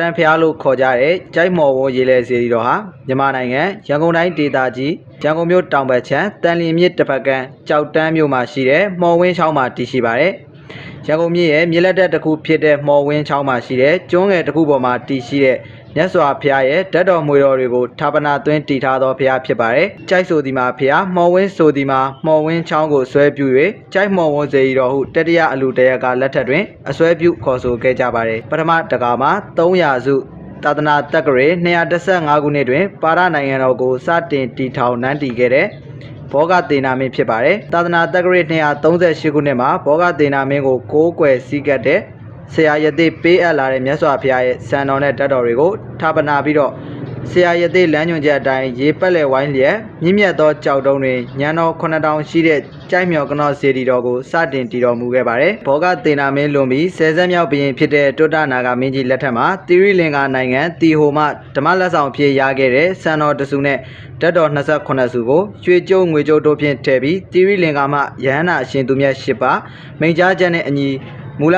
ရန်ဖျားလို့ခေါ်ကြတဲ့ကြိုက်မော်ဝရေလဲစေတီတော်ဟာမြန်မာနိုင်ငံရန်ကုန်တိုင်းဒေသကြီးရန်ကုန်မြို့တောင်ဘက်ခြမ်းတန်လျင်မြစ်တစ်ဖက်ကမ်းကြောက်တန်းမြို့မှာရှိတဲ့မော်ဝင်းချောင်းမှာတည်ရှိပါတယ်။ ရန်ကုန်မြို့ရဲ့မြေလက်တက်တစ်ခုဖြစ်တဲ့မော်ဝင်းချောင်းမှာရှိတဲ့ကျွန်းငယ်တစ်ခုပေါ်မှာတည်ရှိတဲ့မြတ်စွာဘုရားရဲ့ဓာတ်တော်မွေတော်တွေကိုဌာပနာသွင်းတည်ထားသောဘုရားဖြစ်ပါတယ်။ကြိုက်ဆိုဒီမှာဘုရားမော်ဝင်းဆိုဒီမှာမော်ဝင်းချောင်းကိုဆွဲပြု၍ကြိုက်မော်ဝင်းစေတီတော်ဟုတတိယအလူတရကလက်ထက်တွင်အဆွဲပြုခေါ်ဆိုခဲ့ကြပါတယ်။ပထမတကာမှာ300စုသာသနာတက္ကရေ215ခုနှစ်တွင်ပါရနိုင်ငံတော်ကိုစတင်တည်ထောင်နန်းတည်ခဲ့တဲ့ ဘောဂသေနာမင်းဖြစ်ပါတယ်။သာသနာတက္ကရေ238ခုနှစ်မှာဘောဂသေနာမင်းကိုကိုးကွယ်စည်းကပ်တဲ့ဆရာယသိပေးအပ်လာတဲ့မြတ်စွာဘုရားရဲ့စံတော်နဲ့တတ်တော်တွေကိုဌာပနာပြီးတော့ ဆရာယသိလမ်းညွှန်ချက်အတိုင်းရေပက်လက်ဝိုင်းလျက်မြင့်မြတ်သောကြောက်တုံးတွေညံတော်9000ရှိတဲ့ကြိုက်မြော်ကနော့စေတီတော်ကိုစတင်တည်တော်မူခဲ့ပါတယ်။ဘောဂသေနာမင်းလွန်ပြီးဆယ်ဆက်မြောက်ဘုရင်ဖြစ်တဲ့တုတ္တနာဂမင်းကြီးလက်ထက်မှာတိရိလင်္ကာနိုင်ငံတီဟိုမှဓမ္မလက်ဆောင်ဖြစ်ရခဲ့တဲ့စံတော်တစုနဲ့ဓာတ်တော်28စုကိုရွှေကျုံငွေကျုံတို့ဖြင့်ထည့်ပြီးတိရိလင်္ကာမှယဟန္တာအရှင်သူမြတ်၈ပါးမိန့်ကြားချက်နဲ့အညီမူလ